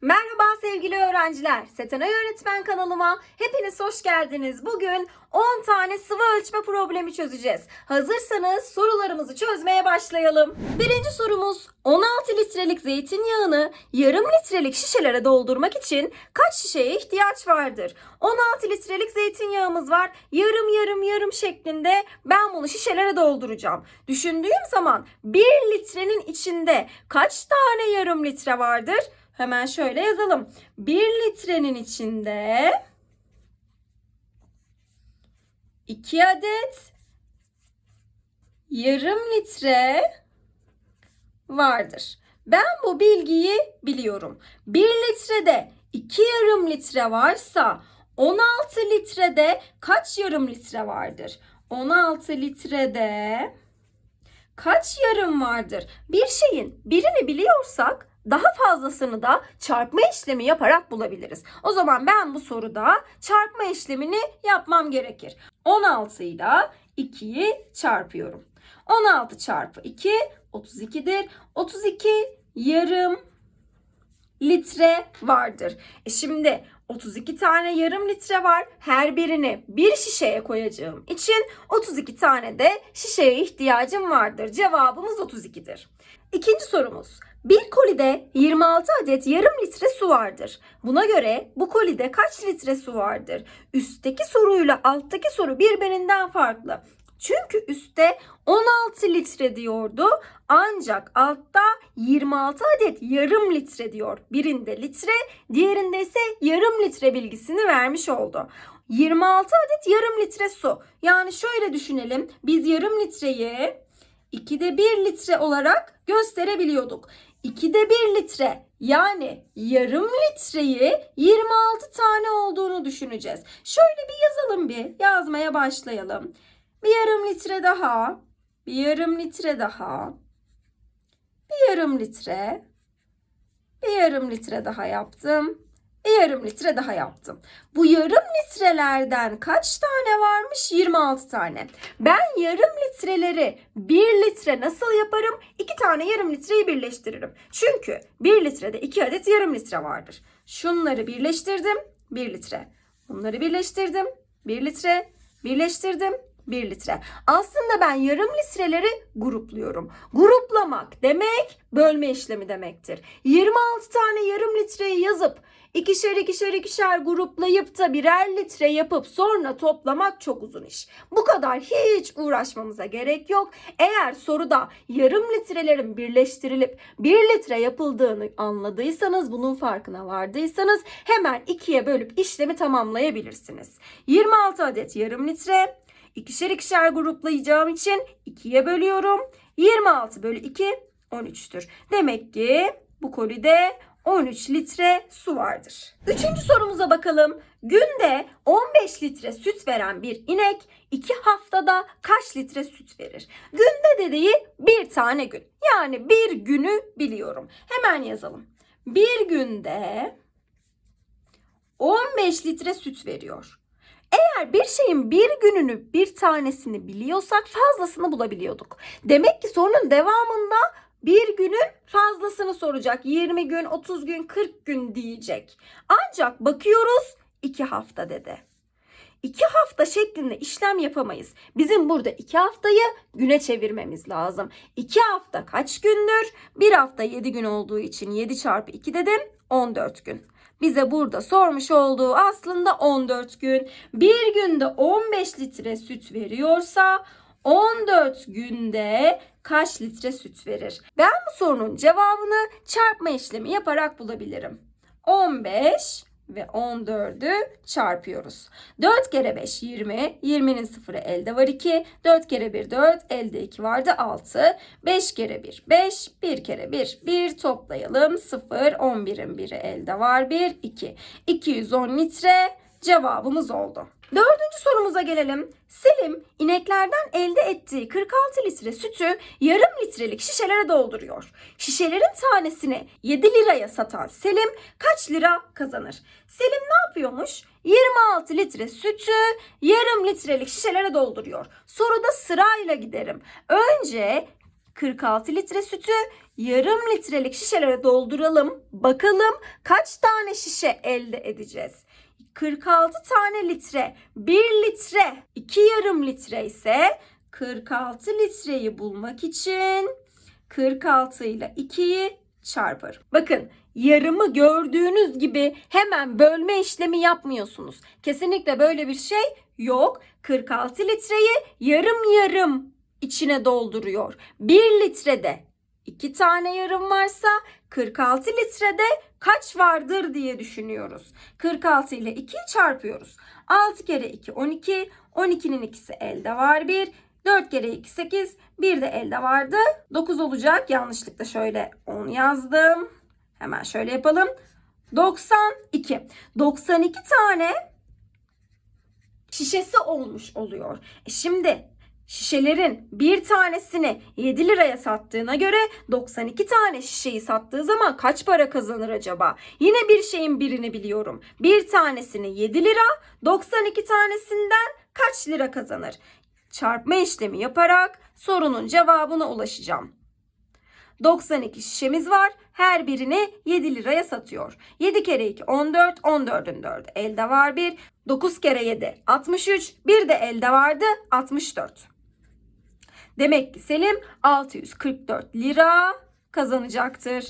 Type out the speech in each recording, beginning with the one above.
Merhaba sevgili öğrenciler. Setenay Öğretmen kanalıma hepiniz hoş geldiniz. Bugün 10 tane sıvı ölçme problemi çözeceğiz. Hazırsanız sorularımızı çözmeye başlayalım. Birinci sorumuz 16 litrelik zeytinyağını yarım litrelik şişelere doldurmak için kaç şişeye ihtiyaç vardır? 16 litrelik zeytinyağımız var. Yarım yarım yarım şeklinde ben bunu şişelere dolduracağım. Düşündüğüm zaman 1 litrenin içinde kaç tane yarım litre vardır? Hemen şöyle yazalım. 1 litrenin içinde 2 adet yarım litre vardır. Ben bu bilgiyi biliyorum. 1 litrede 2 yarım litre varsa 16 litrede kaç yarım litre vardır? 16 litrede kaç yarım vardır? Bir şeyin birini biliyorsak daha fazlasını da çarpma işlemi yaparak bulabiliriz. O zaman ben bu soruda çarpma işlemini yapmam gerekir. 16 ile 2'yi çarpıyorum. 16 çarpı 2 32'dir. 32 yarım litre vardır. E şimdi 32 tane yarım litre var. Her birini bir şişeye koyacağım için 32 tane de şişeye ihtiyacım vardır. Cevabımız 32'dir. İkinci sorumuz. Bir kolide 26 adet yarım litre su vardır. Buna göre bu kolide kaç litre su vardır? Üstteki soruyla alttaki soru birbirinden farklı. Çünkü üstte 16 litre diyordu ancak altta 26 adet yarım litre diyor. Birinde litre, diğerinde ise yarım litre bilgisini vermiş oldu. 26 adet yarım litre su. Yani şöyle düşünelim. Biz yarım litreyi 2'de 1 litre olarak gösterebiliyorduk. 2'de 1 litre yani yarım litreyi 26 tane olduğunu düşüneceğiz. Şöyle bir yazalım bir. Yazmaya başlayalım. Bir yarım litre daha. Bir yarım litre daha. Bir yarım litre. Bir yarım litre daha yaptım. Bir yarım litre daha yaptım. Bu yarım litrelerden kaç tane varmış? 26 tane. Ben yarım litreleri 1 litre nasıl yaparım? 2 tane yarım litreyi birleştiririm. Çünkü 1 litrede 2 adet yarım litre vardır. Şunları birleştirdim. 1 litre. Bunları birleştirdim. 1 litre. Birleştirdim. 1 litre. Aslında ben yarım litreleri grupluyorum. Gruplamak demek bölme işlemi demektir. 26 tane yarım litreyi yazıp ikişer ikişer ikişer gruplayıp da birer litre yapıp sonra toplamak çok uzun iş. Bu kadar hiç uğraşmamıza gerek yok. Eğer soruda yarım litrelerin birleştirilip 1 litre yapıldığını anladıysanız, bunun farkına vardıysanız hemen ikiye bölüp işlemi tamamlayabilirsiniz. 26 adet yarım litre İkişer ikişer gruplayacağım için 2'ye bölüyorum. 26 bölü 2 13'tür. Demek ki bu kolide 13 litre su vardır. Üçüncü sorumuza bakalım. Günde 15 litre süt veren bir inek 2 haftada kaç litre süt verir? Günde dediği bir tane gün. Yani bir günü biliyorum. Hemen yazalım. Bir günde 15 litre süt veriyor. Eğer bir şeyin bir gününü bir tanesini biliyorsak fazlasını bulabiliyorduk. Demek ki sorunun devamında bir günün fazlasını soracak. 20 gün, 30 gün, 40 gün diyecek. Ancak bakıyoruz 2 hafta dedi. 2 hafta şeklinde işlem yapamayız. Bizim burada 2 haftayı güne çevirmemiz lazım. 2 hafta kaç gündür? 1 hafta 7 gün olduğu için 7 çarpı 2 dedim 14 gün bize burada sormuş olduğu aslında 14 gün. Bir günde 15 litre süt veriyorsa 14 günde kaç litre süt verir? Ben bu sorunun cevabını çarpma işlemi yaparak bulabilirim. 15 ve 14'ü çarpıyoruz. 4 kere 5 20. 20'nin sıfırı elde var 2. 4 kere 1 4. Elde 2 vardı 6. 5 kere 1 5. 1 kere 1 1 toplayalım. 0. 11'in biri elde var 1 2. 210 litre cevabımız oldu. Dördüncü sorumuza gelelim. Selim ineklerden elde ettiği 46 litre sütü yarım litrelik şişelere dolduruyor. Şişelerin tanesini 7 liraya satan Selim kaç lira kazanır? Selim ne yapıyormuş? 26 litre sütü yarım litrelik şişelere dolduruyor. Soruda sırayla giderim. Önce 46 litre sütü yarım litrelik şişelere dolduralım. Bakalım kaç tane şişe elde edeceğiz? 46 tane litre, 1 litre, 2 yarım litre ise 46 litreyi bulmak için 46 ile 2'yi çarparım. Bakın yarımı gördüğünüz gibi hemen bölme işlemi yapmıyorsunuz. Kesinlikle böyle bir şey yok. 46 litreyi yarım yarım içine dolduruyor. 1 litrede 2 tane yarım varsa 46 litrede kaç vardır diye düşünüyoruz. 46 ile 2'yi çarpıyoruz. 6 kere 2 12. 12'nin ikisi elde var 1. 4 kere 2 8. Bir de elde vardı. 9 olacak. Yanlışlıkla şöyle 10 yazdım. Hemen şöyle yapalım. 92. 92 tane şişesi olmuş oluyor. E şimdi şişelerin bir tanesini 7 liraya sattığına göre 92 tane şişeyi sattığı zaman kaç para kazanır acaba? Yine bir şeyin birini biliyorum. Bir tanesini 7 lira, 92 tanesinden kaç lira kazanır? Çarpma işlemi yaparak sorunun cevabına ulaşacağım. 92 şişemiz var. Her birini 7 liraya satıyor. 7 kere 2 14, 14'ün 4'ü elde var 1. 9 kere 7 63, bir de elde vardı 64. Demek ki Selim 644 lira kazanacaktır.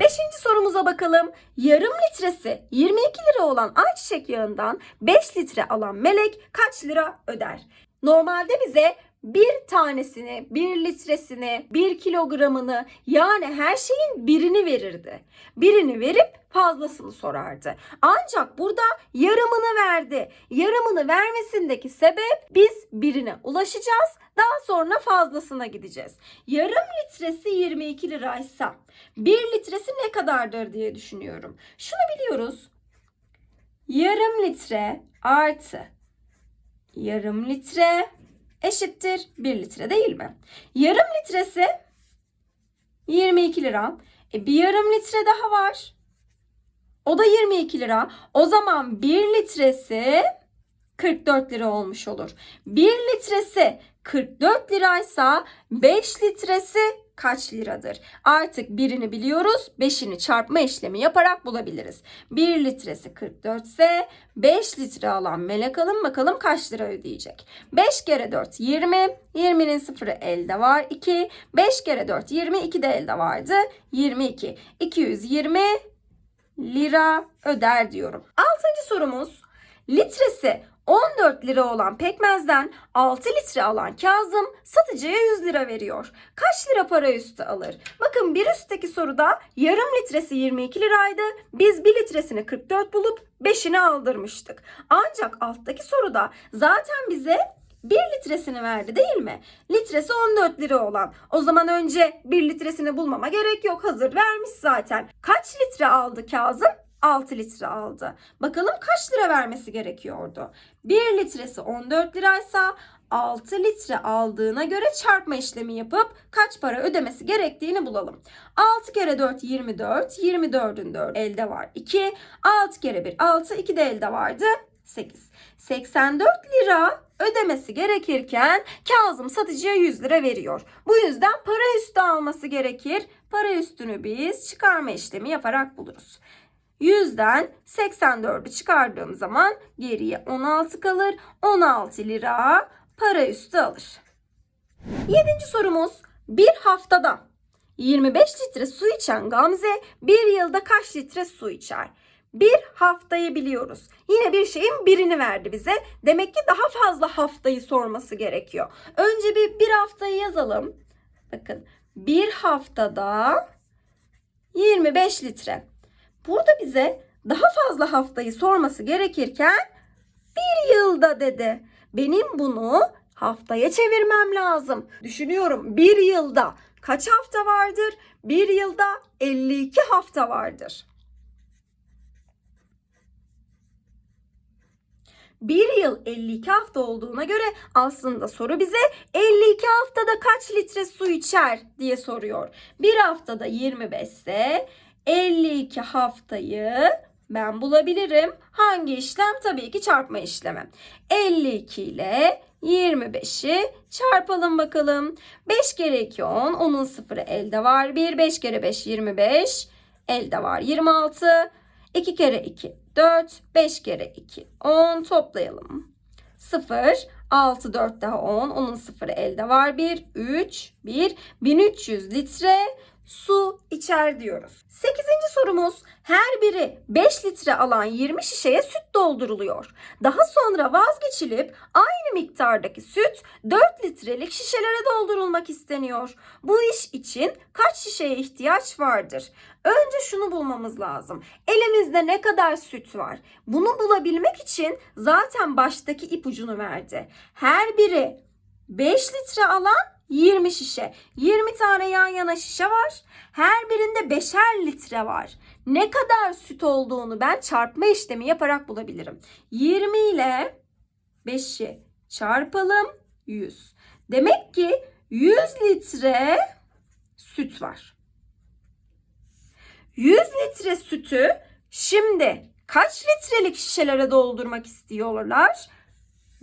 Beşinci sorumuza bakalım. Yarım litresi 22 lira olan ayçiçek yağından 5 litre alan melek kaç lira öder? Normalde bize bir tanesini, bir litresini, bir kilogramını yani her şeyin birini verirdi. Birini verip fazlasını sorardı. Ancak burada yarımını verdi. Yarımını vermesindeki sebep biz birine ulaşacağız. Daha sonra fazlasına gideceğiz. Yarım litresi 22 liraysa bir litresi ne kadardır diye düşünüyorum. Şunu biliyoruz. Yarım litre artı yarım litre eşittir 1 litre değil mi? Yarım litresi 22 lira. E bir yarım litre daha var. O da 22 lira. O zaman 1 litresi 44 lira olmuş olur. 1 litresi 44 liraysa 5 litresi kaç liradır? Artık birini biliyoruz. 5'ini çarpma işlemi yaparak bulabiliriz. 1 litresi 44 ise 5 litre alan melek alın bakalım kaç lira ödeyecek? 5 kere 4 20. 20'nin sıfırı elde var 2. 5 kere 4 20. 2 de elde vardı. 22. 220 lira öder diyorum. Altıncı sorumuz. Litresi 14 lira olan pekmezden 6 litre alan Kazım satıcıya 100 lira veriyor. Kaç lira para üstü alır? Bakın bir üstteki soruda yarım litresi 22 liraydı. Biz 1 litresini 44 bulup 5'ini aldırmıştık. Ancak alttaki soruda zaten bize 1 litresini verdi değil mi? Litresi 14 lira olan. O zaman önce 1 litresini bulmama gerek yok. Hazır vermiş zaten. Kaç litre aldı Kazım? 6 litre aldı. Bakalım kaç lira vermesi gerekiyordu? 1 litresi 14 liraysa 6 litre aldığına göre çarpma işlemi yapıp kaç para ödemesi gerektiğini bulalım. 6 kere 4 24. 24'ün 4 elde var 2. 6 kere 1 6. 2 de elde vardı 8. 84 lira ödemesi gerekirken Kazım satıcıya 100 lira veriyor. Bu yüzden para üstü alması gerekir. Para üstünü biz çıkarma işlemi yaparak buluruz. 100'den 84'ü çıkardığım zaman geriye 16 kalır. 16 lira para üstü alır. Yedinci sorumuz bir haftada 25 litre su içen Gamze bir yılda kaç litre su içer? Bir haftayı biliyoruz. Yine bir şeyin birini verdi bize. Demek ki daha fazla haftayı sorması gerekiyor. Önce bir bir haftayı yazalım. Bakın bir haftada 25 litre. Burada bize daha fazla haftayı sorması gerekirken bir yılda dedi. Benim bunu haftaya çevirmem lazım. Düşünüyorum bir yılda kaç hafta vardır? Bir yılda 52 hafta vardır. Bir yıl 52 hafta olduğuna göre aslında soru bize 52 haftada kaç litre su içer diye soruyor. Bir haftada 25 ise 52 haftayı ben bulabilirim. Hangi işlem? Tabii ki çarpma işlemi. 52 ile 25'i çarpalım bakalım. 5 kere 2 10. Onun sıfırı elde var. 1. 5 kere 5 25. Elde var 26. 2 kere 2 4. 5 kere 2 10. Toplayalım. 0. 6 4 daha 10. Onun sıfırı elde var. 1. 3. 1. 1300 litre su içer diyoruz. 8. sorumuz her biri 5 litre alan 20 şişeye süt dolduruluyor. Daha sonra vazgeçilip aynı miktardaki süt 4 litrelik şişelere doldurulmak isteniyor. Bu iş için kaç şişeye ihtiyaç vardır? Önce şunu bulmamız lazım. Elimizde ne kadar süt var? Bunu bulabilmek için zaten baştaki ipucunu verdi. Her biri 5 litre alan 20 şişe. 20 tane yan yana şişe var. Her birinde 5'er litre var. Ne kadar süt olduğunu ben çarpma işlemi yaparak bulabilirim. 20 ile 5'i çarpalım 100. Demek ki 100 litre süt var. 100 litre sütü şimdi kaç litrelik şişelere doldurmak istiyorlar?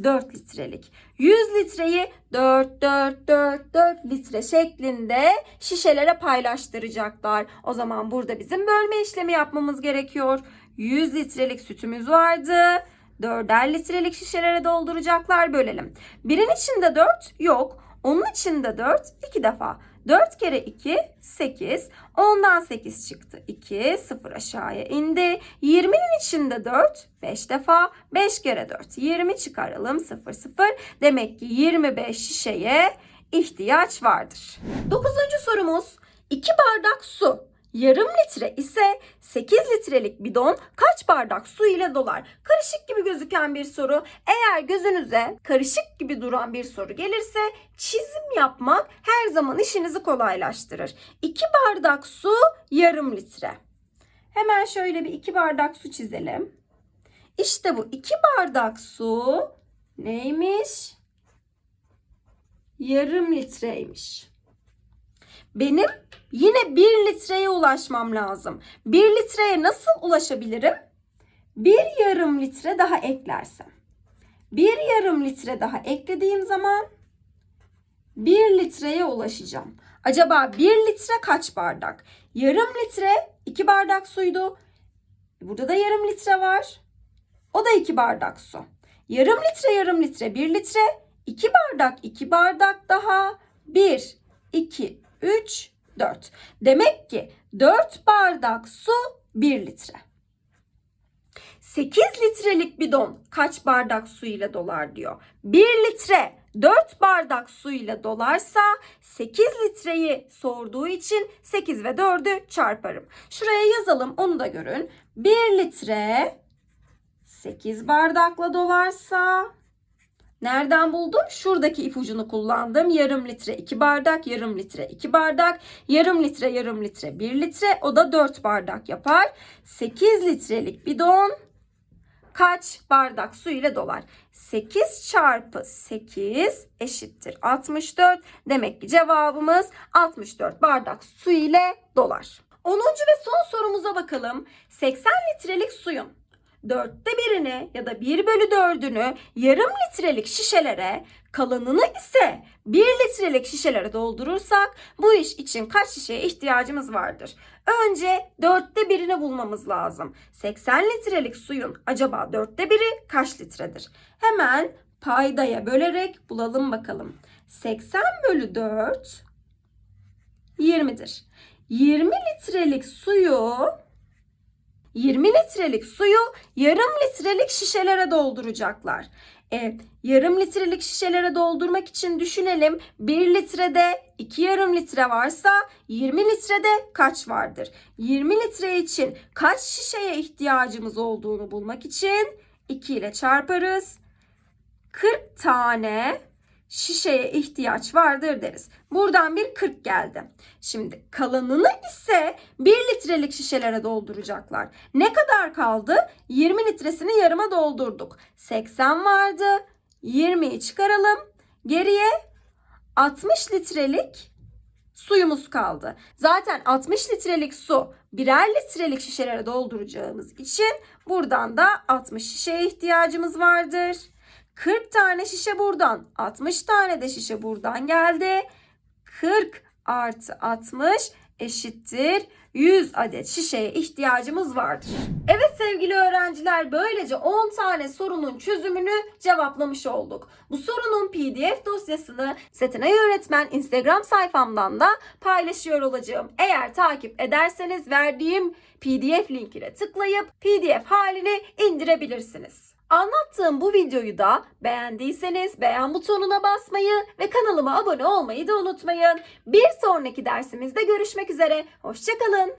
4 litrelik. 100 litreyi 4 4 4 4 litre şeklinde şişelere paylaştıracaklar. O zaman burada bizim bölme işlemi yapmamız gerekiyor. 100 litrelik sütümüz vardı. 4'er litrelik şişelere dolduracaklar bölelim. Birin içinde 4 yok. Onun içinde 4 iki defa. 4 kere 2 8. 10'dan 8 çıktı. 2 0 aşağıya indi. 20'nin içinde 4 5 defa. 5 kere 4 20 çıkaralım 0 0. Demek ki 25 şişeye ihtiyaç vardır. 9. sorumuz 2 bardak su yarım litre ise 8 litrelik bidon kaç bardak su ile dolar? Karışık gibi gözüken bir soru. Eğer gözünüze karışık gibi duran bir soru gelirse çizim yapmak her zaman işinizi kolaylaştırır. 2 bardak su yarım litre. Hemen şöyle bir 2 bardak su çizelim. İşte bu 2 bardak su neymiş? Yarım litreymiş. Benim yine 1 litreye ulaşmam lazım. 1 litreye nasıl ulaşabilirim? Bir yarım litre daha eklersem. Bir yarım litre daha eklediğim zaman 1 litreye ulaşacağım. Acaba 1 litre kaç bardak? Yarım litre 2 bardak suydu. Burada da yarım litre var. O da 2 bardak su. Yarım litre yarım litre 1 litre. 2 bardak 2 bardak daha. 1, 2, 3, 4. Demek ki 4 bardak su 1 litre. 8 litrelik bidon kaç bardak su ile dolar diyor. 1 litre 4 bardak su ile dolarsa 8 litreyi sorduğu için 8 ve 4'ü çarparım. Şuraya yazalım onu da görün. 1 litre 8 bardakla dolarsa Nereden buldum? Şuradaki ipucunu kullandım. Yarım litre 2 bardak, yarım litre 2 bardak, yarım litre yarım litre 1 litre. O da 4 bardak yapar. 8 litrelik bidon kaç bardak su ile dolar? 8 çarpı 8 eşittir 64. Demek ki cevabımız 64 bardak su ile dolar. 10. ve son sorumuza bakalım. 80 litrelik suyun dörtte birini ya da 1 bölü dördünü yarım litrelik şişelere kalanını ise 1 litrelik şişelere doldurursak bu iş için kaç şişeye ihtiyacımız vardır? Önce dörtte birini bulmamız lazım. 80 litrelik suyun acaba dörtte biri kaç litredir? Hemen paydaya bölerek bulalım bakalım. 80 bölü 4 20'dir. 20 litrelik suyu 20 litrelik suyu yarım litrelik şişelere dolduracaklar. E, yarım litrelik şişelere doldurmak için düşünelim. 1 litrede 2 yarım litre varsa 20 litrede kaç vardır? 20 litre için kaç şişeye ihtiyacımız olduğunu bulmak için 2 ile çarparız. 40 tane şişeye ihtiyaç vardır deriz. Buradan bir 40 geldi. Şimdi kalanını ise 1 litrelik şişelere dolduracaklar. Ne kadar kaldı? 20 litresini yarıma doldurduk. 80 vardı. 20'yi çıkaralım. Geriye 60 litrelik suyumuz kaldı. Zaten 60 litrelik su birer litrelik şişelere dolduracağımız için buradan da 60 şişeye ihtiyacımız vardır. 40 tane şişe buradan, 60 tane de şişe buradan geldi. 40 artı 60 eşittir 100 adet şişeye ihtiyacımız vardır. Evet sevgili öğrenciler böylece 10 tane sorunun çözümünü cevaplamış olduk. Bu sorunun pdf dosyasını Setenay Öğretmen Instagram sayfamdan da paylaşıyor olacağım. Eğer takip ederseniz verdiğim pdf linkine tıklayıp pdf halini indirebilirsiniz. Anlattığım bu videoyu da beğendiyseniz beğen butonuna basmayı ve kanalıma abone olmayı da unutmayın. Bir sonraki dersimizde görüşmek üzere. Hoşçakalın.